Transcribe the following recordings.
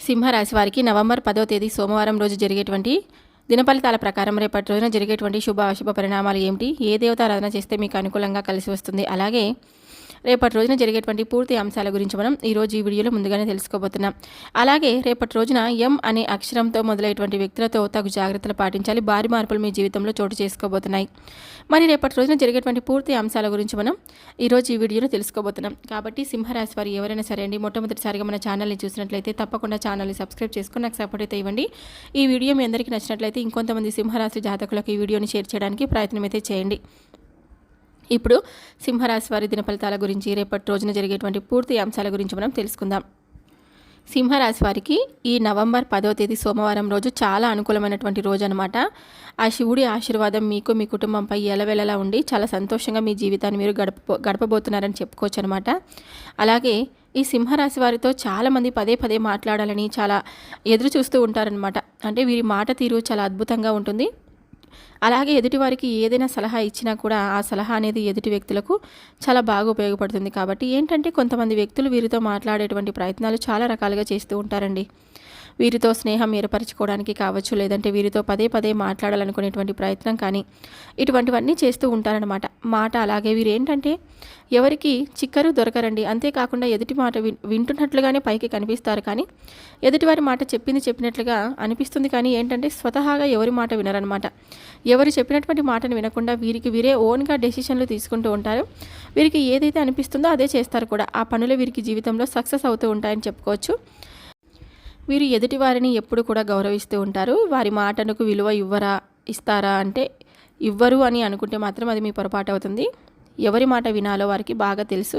సింహరాశి వారికి నవంబర్ పదో తేదీ సోమవారం రోజు జరిగేటువంటి దినఫలితాల ప్రకారం రేపటి రోజున జరిగేటువంటి శుభ అశుభ పరిణామాలు ఏమిటి? ఏ దేవతారాధన చేస్తే మీకు అనుకూలంగా కలిసి వస్తుంది? అలాగే రేపటి రోజున జరిగేటువంటి పూర్తి అంశాల గురించి మనం ఈరోజు ఈ వీడియోలో ముందుగానే తెలుసుకోబోతున్నాం. అలాగే రేపటి రోజున ఎం అనే అక్షరంతో మొదలైనటువంటి వ్యక్తులతో తగు జాగ్రత్తలు పాటించాలి. భారీ మార్పులు మీ జీవితంలో చోటు చేసుకోబోతున్నాయి. మరి రేపటి రోజున జరిగేటువంటి పూర్తి అంశాల గురించి మనం ఈరోజు ఈ వీడియోలో తెలుసుకోబోతున్నాం. కాబట్టి సింహరాశి వారు ఎవరైనా సరే అండి మొట్టమొదటిసారిగా మన ఛానల్ని చూసినట్లయితే తప్పకుండా ఛానల్ని సబ్స్క్రైబ్ చేసుకుని నాకు సపోర్ట్ అయితే ఇవ్వండి. ఈ వీడియో మీ అందరికీ నచ్చినట్లయితే ఇంకొంతమంది సింహరాశి జాతకులకు ఈ వీడియోని షేర్ చేయడానికి ప్రయత్నం అయితే చేయండి. ఇప్పుడు సింహరాశి వారి దిన ఫలితాల గురించి రేపటి రోజున జరిగేటువంటి పూర్తి అంశాల గురించి మనం తెలుసుకుందాం. సింహరాశి వారికి ఈ నవంబర్ పదో తేదీ సోమవారం రోజు చాలా అనుకూలమైనటువంటి రోజు అనమాట ఆ శివుడి ఆశీర్వాదం మీకు మీ కుటుంబంపై ఎలవెలలా ఉండి చాలా సంతోషంగా మీ జీవితాన్ని మీరు గడప గడపబోతున్నారని చెప్పుకోవచ్చు అనమాట అలాగే ఈ సింహరాశి వారితో చాలామంది పదే పదే మాట్లాడాలని చాలా ఎదురు చూస్తూ ఉంటారనమాట. అంటే వీరి మాట తీరు చాలా అద్భుతంగా ఉంటుంది. అలాగే ఎదుటివారికి ఏదైనా సలహా ఇచ్చినా కూడా ఆ సలహా అనేది ఎదుటి వ్యక్తులకు చాలా బాగా ఉపయోగపడుతుంది కాబట్టి ఏంటంటే కొంతమంది వ్యక్తులు వీరితో మాట్లాడేటువంటి ప్రయత్నాలు చాలా రకాలుగా చేస్తూ ఉంటారండి. వీరితో స్నేహం ఏర్పరచుకోవడానికి కావచ్చు లేదంటే వీరితో పదే పదే మాట్లాడాలనుకునేటువంటి ప్రయత్నం కానీ ఇటువంటివన్నీ చేస్తూ ఉంటారనమాట మాట అలాగే వీరు ఏంటంటే ఎవరికి చిక్కరు దొరకరండి. అంతేకాకుండా ఎదుటి మాట వింటున్నట్లుగానే పైకి కనిపిస్తారు కానీ ఎదుటివారి మాట చెప్పింది చెప్పినట్లుగా అనిపిస్తుంది కానీ ఏంటంటే స్వతహాగా ఎవరి మాట వినరనమాట ఎవరు చెప్పినటువంటి మాటను వినకుండా వీరికి వీరే ఓన్గా డెసిషన్లు తీసుకుంటూ ఉంటారు. వీరికి ఏదైతే అనిపిస్తుందో అదే చేస్తారు కూడా. ఆ పనులు వీరికి జీవితంలో సక్సెస్ అవుతూ ఉంటాయని చెప్పుకోవచ్చు. వీరు ఎదుటి వారిని ఎప్పుడు కూడా గౌరవిస్తూ ఉంటారు. వారి మాటలకు విలువ ఇవ్వరా ఇస్తారా అంటే ఇవ్వరు అని అనుకుంటే మాత్రం అది మీ పొరపాటు అవుతుంది. ఎవరి మాట వినాలో వారికి బాగా తెలుసు.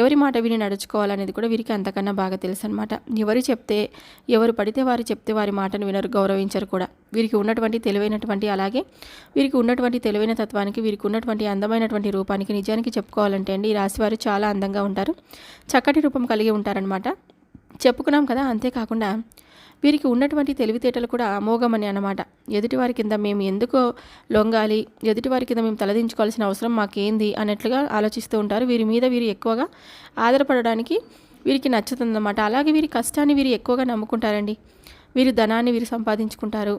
ఎవరి మాట విని నడుచుకోవాలనేది కూడా వీరికి అంతకన్నా బాగా తెలుసు అనమాట ఎవరు చెప్తే ఎవరు పడితే వారు చెప్తే వారి మాటను వినరు గౌరవించరు కూడా. వీరికి ఉన్నటువంటి తెలివైనటువంటి అలాగే వీరికి ఉన్నటువంటి తెలివైన తత్వానికి వీరికి ఉన్నటువంటి అందమైనటువంటి రూపానికి నిజానికి చెప్పుకోవాలంటే అండి ఈ రాశివారు చాలా అందంగా ఉంటారు. చక్కటి రూపం కలిగి ఉంటారనమాట చెప్పుకున్నాం కదా అంతేకాకుండా వీరికి ఉన్నటువంటి తెలివితేటలు కూడా అమోఘమని అనమాట ఎదుటివారి కింద మేము ఎందుకో లొంగాలి ఎదుటివారి కింద మేము తలదించుకోవాల్సిన అవసరం మాకేంది అన్నట్లుగా ఆలోచిస్తూ ఉంటారు. వీరి మీద వీరు ఎక్కువగా ఆధారపడడానికి వీరికి నచ్చుతుందన్నమాట. అలాగే వీరి కష్టాన్ని వీరు ఎక్కువగా నమ్ముకుంటారండి. వీరి ధనాన్ని వీరు సంపాదించుకుంటారు.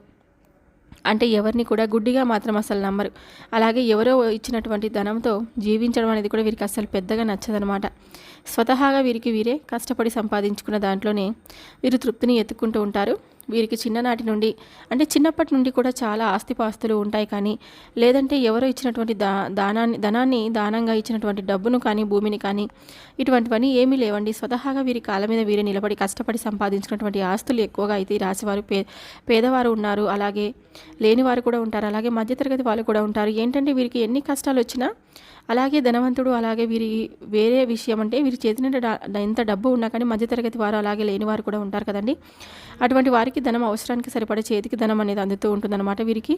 అంటే ఎవరిని కూడా గుడ్డిగా మాత్రం అసలు నమ్మరు. అలాగే ఎవరో ఇచ్చినటువంటి ధనంతో జీవించడం అనేది కూడా వీరికి అసలు పెద్దగా నచ్చదనమాట. స్వతహాగా వీరికి వీరే కష్టపడి సంపాదించుకున్న దాంట్లోనే వీరు తృప్తిని ఎత్తుకుంటూ ఉంటారు. వీరికి చిన్ననాటి నుండి అంటే చిన్నప్పటి నుండి కూడా చాలా ఆస్తిపాస్తులు ఉంటాయి కానీ లేదంటే ఎవరో ఇచ్చినటువంటి దా దానాన్ని ధనాన్ని దానంగా ఇచ్చినటువంటి డబ్బును కానీ భూమిని కానీ ఇటువంటివన్నీ ఏమీ లేవండి. స్వతహాగా వీరి కాళ్ళ మీద వీరే నిలబడి కష్టపడి సంపాదించినటువంటి ఆస్తులు ఎక్కువగా అయితే రాశివారు పే పేదవారు ఉన్నారు. అలాగే లేనివారు కూడా ఉంటారు. అలాగే మధ్యతరగతి వాళ్ళు కూడా ఉంటారు. ఏంటంటే వీరికి ఎన్ని కష్టాలు వచ్చినా అలాగే ధనవంతుడు అలాగే వీరి వేరే విషయం అంటే వీరి చేతి నిండా ఎంత డబ్బు ఉన్నా కానీ మధ్యతరగతి వారు అలాగే లేని వారు కూడా ఉంటారు కదండి. అటువంటి వారికి ధనం అవసరానికి సరిపడే చేతికి ధనం అనేది అందుతూ ఉంటుందన్నమాట వీరికి.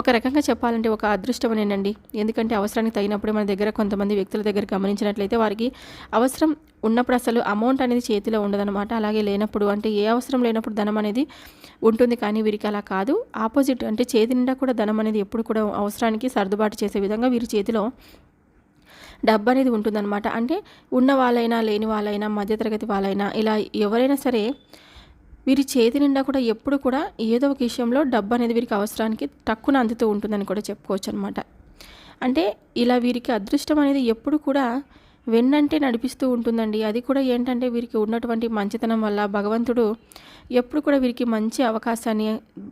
ఒక రకంగా చెప్పాలంటే ఒక అదృష్టమనేనండి ఎందుకంటే అవసరానికి తగినప్పుడు మన దగ్గర కొంతమంది వ్యక్తుల దగ్గర గమనించినట్లయితే వారికి అవసరం ఉన్నప్పుడు అసలు అమౌంట్ అనేది చేతిలో ఉండదన్నమాట. అలాగే లేనప్పుడు అంటే ఏ అవసరం లేనప్పుడు ధనం అనేది ఉంటుంది కానీ వీరికి అలా కాదు. ఆపోజిట్ అంటే చేతి నిండా కూడా ధనం అనేది ఎప్పుడు కూడా అవసరానికి సర్దుబాటు చేసే విధంగా వీరి చేతిలో డబ్బు అనేది ఉంటుందన్నమాట. అంటే ఉన్న వాళ్ళైనా లేని వాళ్ళైనా మధ్యతరగతి వాళ్ళైనా ఇలా ఎవరైనా సరే వీరి చేతి నిండా కూడా ఎప్పుడు కూడా ఏదో ఒక విషయంలో డబ్బు అనేది వీరికి అవసరానికి తక్కువ అందుతూ ఉంటుందని కూడా చెప్పుకోవచ్చు అనమాట అంటే ఇలా వీరికి అదృష్టం అనేది ఎప్పుడు కూడా వెన్నంటే నడిపిస్తూ ఉంటుందండి. అది కూడా ఏంటంటే వీరికి ఉన్నటువంటి మంచితనం వల్ల భగవంతుడు ఎప్పుడు కూడా వీరికి మంచి అవకాశాన్ని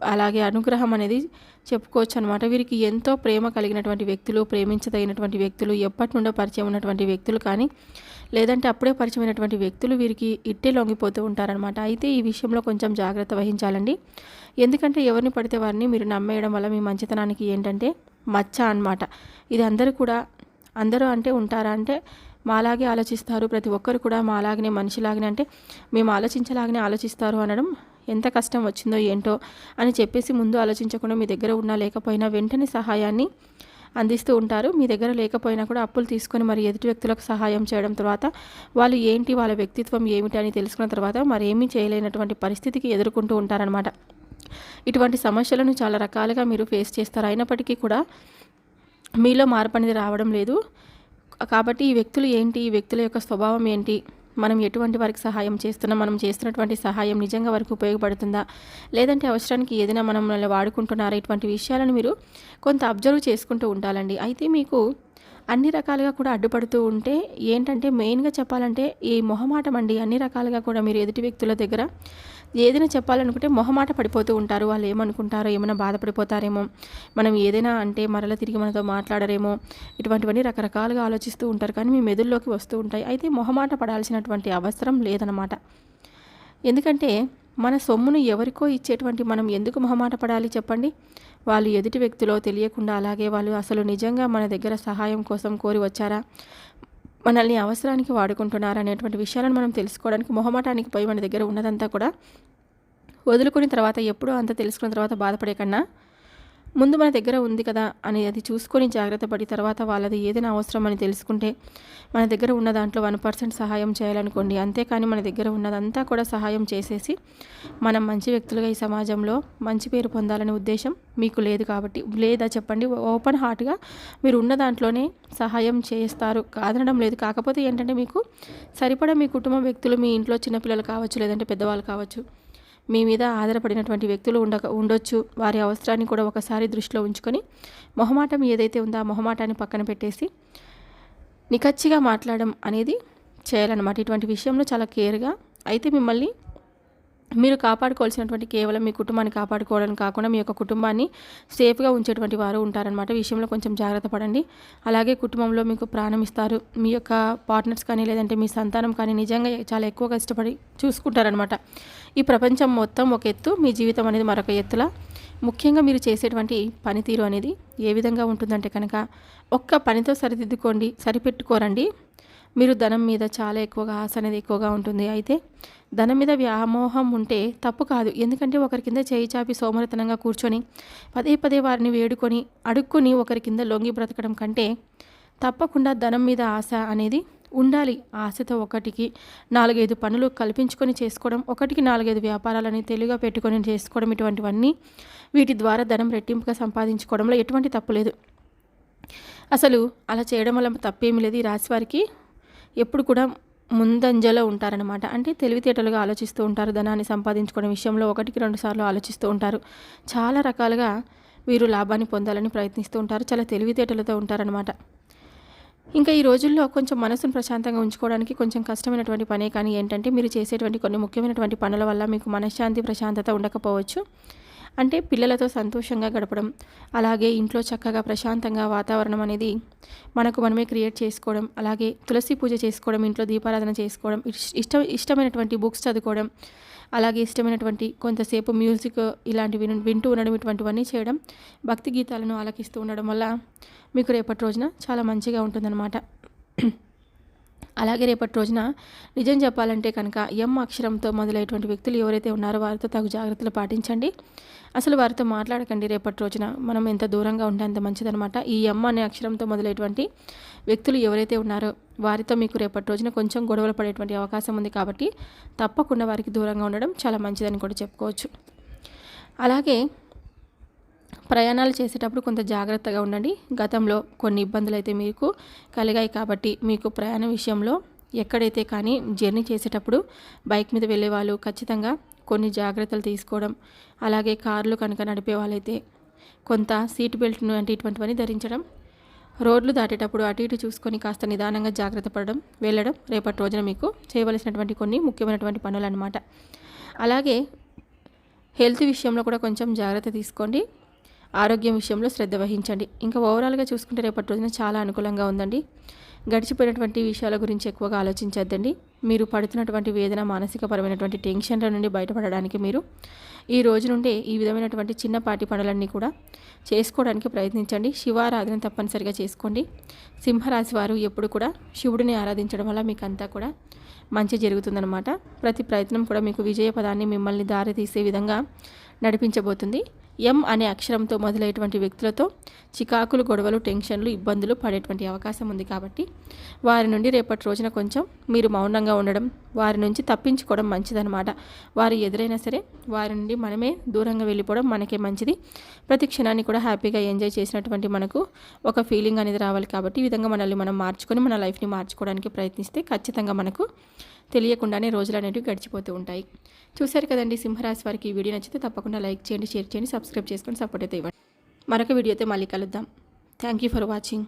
అలాగే అనుగ్రహం అనేది చెప్పుకోవచ్చు అనమాట వీరికి ఎంతో ప్రేమ కలిగినటువంటి వ్యక్తులు ప్రేమించదగినటువంటి వ్యక్తులు ఎప్పటి నుండో పరిచయం ఉన్నటువంటి వ్యక్తులు కానీ లేదంటే అప్పుడే పరిచయమైనటువంటి వ్యక్తులు వీరికి ఇట్టే లొంగిపోతూ ఉంటారనమాట అయితే ఈ విషయంలో కొంచెం జాగ్రత్త వహించాలండి. ఎందుకంటే ఎవరిని పడితే వారిని మీరు నమ్మేయడం వల్ల మీ మంచితనానికి ఏంటంటే మచ్చ అనమాట ఇది అందరూ కూడా అందరూ అంటే ఉంటారా అంటే మాలాగే ఆలోచిస్తారు. ప్రతి ఒక్కరు కూడా మాలాగనే మనిషిలాగనే అంటే మేము ఆలోచించలాగనే ఆలోచిస్తారు అనడం ఎంత కష్టం వచ్చిందో ఏంటో అని చెప్పేసి ముందు ఆలోచించకుండా మీ దగ్గర ఉన్నా లేకపోయినా వెంటనే సహాయాన్ని అందిస్తూ ఉంటారు. మీ దగ్గర లేకపోయినా కూడా అప్పులు తీసుకొని మరి ఎదుటి వ్యక్తులకు సహాయం చేయడం తర్వాత వాళ్ళు ఏంటి వాళ్ళ వ్యక్తిత్వం ఏమిటి అని తెలుసుకున్న తర్వాత మరి ఏమీ చేయలేనటువంటి పరిస్థితికి ఎదుర్కొంటూ ఉంటారనమాట ఇటువంటి సమస్యలను చాలా రకాలుగా మీరు ఫేస్ చేస్తారు. అయినప్పటికీ కూడా మీలో మార్పు అనేది రావడం లేదు. కాబట్టి ఈ వ్యక్తులు ఏంటి? ఈ వ్యక్తుల యొక్క స్వభావం ఏంటి? మనం ఎటువంటి వారికి సహాయం చేస్తున్నాం? మనం చేస్తున్నటువంటి సహాయం నిజంగా వారికి ఉపయోగపడుతుందా? లేదంటే అవసరానికి ఏదైనా మనం వాడుకుంటున్నారా? ఇటువంటి విషయాలను మీరు కొంత అబ్జర్వ్ చేసుకుంటూ ఉండాలండి. అయితే మీకు అన్ని రకాలుగా కూడా అడ్డుపడుతూ ఉంటే ఏంటంటే మెయిన్గా చెప్పాలంటే ఈ మొహమాటం అండి అన్ని రకాలుగా కూడా మీరు ఎదుటి వ్యక్తుల దగ్గర ఏదైనా చెప్పాలనుకుంటే మొహమాట పడిపోతూ ఉంటారు. వాళ్ళు ఏమనుకుంటారో ఏమైనా బాధపడిపోతారేమో మనం ఏదైనా అంటే మరల తిరిగి మనతో మాట్లాడరేమో ఇటువంటివన్నీ రకరకాలుగా ఆలోచిస్తూ ఉంటారు. కానీ మీ మెదుల్లోకి వస్తూ ఉంటాయి. అయితే మొహమాట పడాల్సినటువంటి అవసరం లేదనమాట ఎందుకంటే మన సొమ్మును ఎవరికో ఇచ్చేటువంటి మనం ఎందుకు మొహమాట పడాలి చెప్పండి? వాళ్ళు ఎదుటి వ్యక్తిలో తెలియకుండా అలాగే వాళ్ళు అసలు నిజంగా మన దగ్గర సహాయం కోసం కోరి వచ్చారా? మనల్ని అవసరానికి వాడుకుంటున్నారు అనేటువంటి విషయాలను మనం తెలుసుకోవడానికి మొహమాటానికి పోయి మన దగ్గర ఉన్నదంతా కూడా వదులుకున్న తర్వాత ఎప్పుడో అంత తెలుసుకున్న తర్వాత బాధపడే కన్నా ముందు మన దగ్గర ఉంది కదా అని అది చూసుకొని జాగ్రత్త పడి తర్వాత వాళ్ళది ఏదైనా అవసరం అని తెలుసుకుంటే మన దగ్గర ఉన్న దాంట్లో వన్ పర్సెంట్ సహాయం చేయాలనుకోండి. అంతేకాని మన దగ్గర ఉన్నదంతా కూడా సహాయం చేసేసి మనం మంచి వ్యక్తులుగా ఈ సమాజంలో మంచి పేరు పొందాలనే ఉద్దేశం మీకు లేదు కాబట్టి. లేదా చెప్పండి ఓపెన్ హార్ట్గా మీరు ఉన్న దాంట్లోనే సహాయం చేస్తారు. కాదనడం లేదు. కాకపోతే ఏంటంటే మీకు సరిపడా మీ కుటుంబ వ్యక్తులు మీ ఇంట్లో చిన్నపిల్లలు కావచ్చు లేదంటే పెద్దవాళ్ళు కావచ్చు మీ మీద ఆధారపడినటువంటి వ్యక్తులు ఉండక ఉండొచ్చు. వారి అవసరాన్ని కూడా ఒకసారి దృష్టిలో ఉంచుకొని మొహమాటం ఏదైతే ఉందో ఆ మొహమాటాన్ని పక్కన పెట్టేసి నిఖచ్చిగా మాట్లాడడం అనేది చేయాలన్నమాట. ఇటువంటి విషయంలో చాలా కేర్గా అయితే మిమ్మల్ని మీరు కాపాడుకోవాల్సినటువంటి కేవలం మీ కుటుంబాన్ని కాపాడుకోవడం కాకుండా మీ యొక్క కుటుంబాన్ని సేఫ్గా ఉంచేటువంటి వారు ఉంటారనమాట విషయంలో కొంచెం జాగ్రత్త పడండి. అలాగే కుటుంబంలో మీకు ప్రాణం ఇస్తారు. మీ యొక్క పార్ట్నర్స్ కానీ లేదంటే మీ సంతానం కానీ నిజంగా చాలా ఎక్కువగా ఇష్టపడి చూసుకుంటారనమాట ఈ ప్రపంచం మొత్తం ఒక ఎత్తు మీ జీవితం అనేది మరొక ఎత్తులా? ముఖ్యంగా మీరు చేసేటువంటి పనితీరు అనేది ఏ విధంగా ఉంటుందంటే కనుక ఒక్క పనితో సరిదిద్దుకోండి సరిపెట్టుకోరండి. మీరు ధనం మీద చాలా ఎక్కువగా ఆశ అనేది ఎక్కువగా ఉంటుంది. అయితే ధనం మీద వ్యామోహం ఉంటే తప్పు కాదు. ఎందుకంటే ఒకరి కింద చేయి చాపి సోమరితనంగా కూర్చొని పదే పదే వారిని వేడుకొని అడుక్కుని ఒకరి కింద లొంగి బ్రతకడం కంటే తప్పకుండా ధనం మీద ఆశ అనేది ఉండాలి. ఆశతో ఒకటికి నాలుగైదు పనులు కల్పించుకొని చేసుకోవడం ఒకటికి నాలుగైదు వ్యాపారాలని తెలివిగా పెట్టుకొని చేసుకోవడం ఇటువంటివన్నీ వీటి ద్వారా ధనం రెట్టింపుగా సంపాదించుకోవడంలో ఎటువంటి తప్పు లేదు. అసలు అలా చేయడం వల్ల తప్పేమీ లేదు. ఈ రాశి వారికి ఎప్పుడు కూడా ముందంజలో ఉంటారనమాట అంటే తెలివితేటలుగా ఆలోచిస్తూ ఉంటారు ధనాన్ని సంపాదించుకునే విషయంలో ఒకటికి రెండు సార్లు ఆలోచిస్తూ ఉంటారు. చాలా రకాలుగా వీరు లాభాన్ని పొందాలని ప్రయత్నిస్తూ ఉంటారు చాలా తెలివితేటలతో ఉంటారనమాట ఇంకా ఈ రోజుల్లో కొంచెం మనసును ప్రశాంతంగా ఉంచుకోవడానికి కొంచెం కష్టమైనటువంటి పనే కానీ ఏంటంటే మీరు చేసేటువంటి కొన్ని ముఖ్యమైనటువంటి పనుల వల్ల మీకు మనశ్శాంతి ప్రశాంతత ఉండకపోవచ్చు. అంటే పిల్లలతో సంతోషంగా గడపడం అలాగే ఇంట్లో చక్కగా ప్రశాంతంగా వాతావరణం అనేది మనకు మనమే క్రియేట్ చేసుకోవడం అలాగే తులసి పూజ చేసుకోవడం ఇంట్లో దీపారాధన చేసుకోవడం ఇష్ట ఇష్టమైనటువంటి బుక్స్ చదువుకోవడం అలాగే ఇష్టమైనటువంటి కొంతసేపు మ్యూజిక్ ఇలాంటివి వింటూ ఉండడం ఇటువంటివన్నీ చేయడం భక్తి గీతాలను ఆలకిస్తూ ఉండడం వల్ల మీకు రేపటి రోజున చాలా మంచిగా ఉంటుందన్నమాట. అలాగే రేపటి రోజున నిజం చెప్పాలంటే కనుక ఎం అక్షరంతో మొదలైనటువంటి వ్యక్తులు ఎవరైతే ఉన్నారో వారితో తగు జాగ్రత్తలు పాటించండి. అసలు వారితో మాట్లాడకండి రేపటి రోజున. మనం ఎంత దూరంగా ఉంటే అంత మంచిదనమాట ఈ ఎం అనే అక్షరంతో మొదలైనటువంటి వ్యక్తులు ఎవరైతే ఉన్నారో వారితో మీకు రేపటి రోజున కొంచెం గొడవలు పడేటువంటి అవకాశం ఉంది కాబట్టి తప్పకుండా వారికి దూరంగా ఉండడం చాలా మంచిదని కూడా చెప్పుకోవచ్చు. అలాగే ప్రయాణాలు చేసేటప్పుడు కొంత జాగ్రత్తగా ఉండండి. గతంలో కొన్ని ఇబ్బందులు అయితే మీకు కలిగాయి కాబట్టి మీకు ప్రయాణ విషయంలో ఎక్కడైతే కానీ జర్నీ చేసేటప్పుడు బైక్ మీద వెళ్ళే వాళ్ళు ఖచ్చితంగా కొన్ని జాగ్రత్తలు తీసుకోవడం అలాగే కార్లు కనుక నడిపే వాళ్ళైతే కొంత సీట్ బెల్ట్ను అంటే ఇటువంటివన్నీ ధరించడం రోడ్లు దాటేటప్పుడు అటు ఇటు చూసుకొని కాస్త నిదానంగా జాగ్రత్త పడడం వెళ్ళడం రేపటి రోజున మీకు చేయవలసినటువంటి కొన్ని ముఖ్యమైనటువంటి పనులు అనమాట అలాగే హెల్త్ విషయంలో కూడా కొంచెం జాగ్రత్త తీసుకోండి. ఆరోగ్యం విషయంలో శ్రద్ధ వహించండి. ఇంకా ఓవరాల్గా చూసుకుంటే రేపటి రోజున చాలా అనుకూలంగా ఉందండి. గడిచిపోయినటువంటి విషయాల గురించి ఎక్కువగా ఆలోచించద్దండి. మీరు పడుతున్నటువంటి వేదన మానసికపరమైనటువంటి టెన్షన్ల నుండి బయటపడడానికి మీరు ఈ రోజు నుండే ఈ విధమైనటువంటి చిన్నపాటి పనులన్నీ కూడా చేసుకోవడానికి ప్రయత్నించండి. శివారాధన తప్పనిసరిగా చేసుకోండి. సింహరాశి వారు ఎప్పుడు కూడా శివుడిని ఆరాధించడం వల్ల మీకు అంతా కూడా మంచి జరుగుతుందన్నమాట. ప్రతి ప్రయత్నం కూడా మీకు విజయ పదాన్ని మిమ్మల్ని దారి తీసే విధంగా నడిపించబోతుంది. ఎం అనే అక్షరంతో మొదలైనటువంటి వ్యక్తులతో చికాకులు గొడవలు టెన్షన్లు ఇబ్బందులు పడేటువంటి అవకాశం ఉంది కాబట్టి వారి నుండి రేపటి రోజున కొంచెం మీరు మౌనంగా ఉండడం వారి నుంచి తప్పించుకోవడం మంచిదన్నమాట. వారు ఎదురైనా సరే వారి నుండి మనమే దూరంగా వెళ్ళిపోవడం మనకే మంచిది. ప్రతి క్షణాన్ని కూడా హ్యాపీగా ఎంజాయ్ చేసినటువంటి మనకు ఒక ఫీలింగ్ అనేది రావాలి కాబట్టి ఈ విధంగా మనల్ని మనం మార్చుకొని మన లైఫ్ని మార్చుకోవడానికి ప్రయత్నిస్తే ఖచ్చితంగా మనకు తెలియకుండానే రోజులు అనేవి గడిచిపోతూ ఉంటాయి. చూశారు కదండి సింహరాశి వారికి ఈ వీడియో నచ్చితే తప్పకుండా లైక్ చేయండి షేర్ చేయండి సబ్స్క్రైబ్ చేసుకొని సపోర్ట్ అయితే ఇవ్వండి. మరొక వీడియోతో మళ్ళీ కలుద్దాం. Thank you for watching.